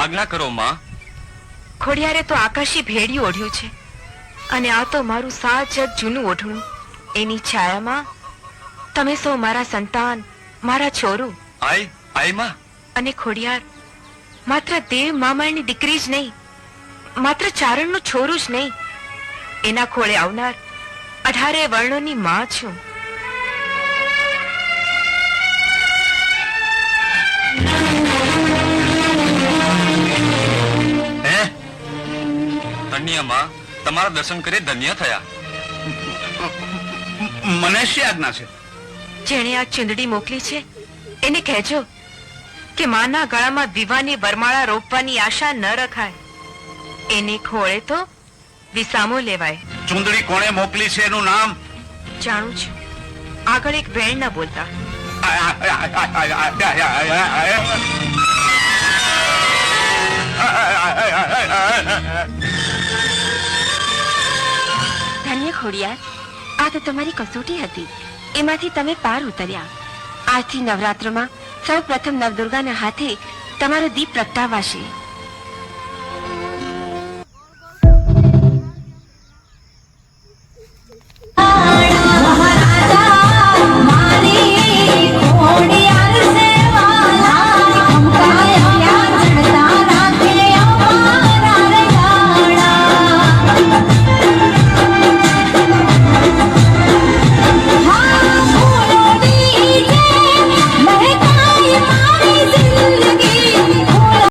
આજ્ઞા કરો માં. ખોડિયારે તો આકાશી ભેડિયું ઓઢ્યું છે. અને આ તો મારું જગ જૂનું ઓઢણું. એની છાયામાં તમે સૌ મારા સંતાન મારા છોરું. આઈ આઈ માં. અને ખોડિયાર માત્ર દેવ મામાની દીકરી જ નહીં માત્ર ચારણનું છોરું જ નહીં. એના ખોળે આવનાર અઢારે વર્ણોની માં છું. ધન્યમાં તમારા દર્શન કરી ધન્ય થયા. મને શી આજ્ઞા છે? જેણે આ ચીંદડી મોકલી છે એને કહેજો કે માના ગળામાં વિવાની વરમાળા રોપવાની આશા ન રખાય. એને ખોળે તો વિસામો લેવાય. ચુંદડી કોણે મોકલી છે એનું નામ? જાણું છું. આગળ એક વેણ ન બોલતા. ધન્ય ખોડિયાર. આ તો તમારી કસોટી હતી. એમાંથી તમે પાર ઉતર્યા. આજથી નવરાત્રમાં સૌ પ્રથમ નવદુર્ગાના હાથે તમારો દીપ પ્રગટાવાશે.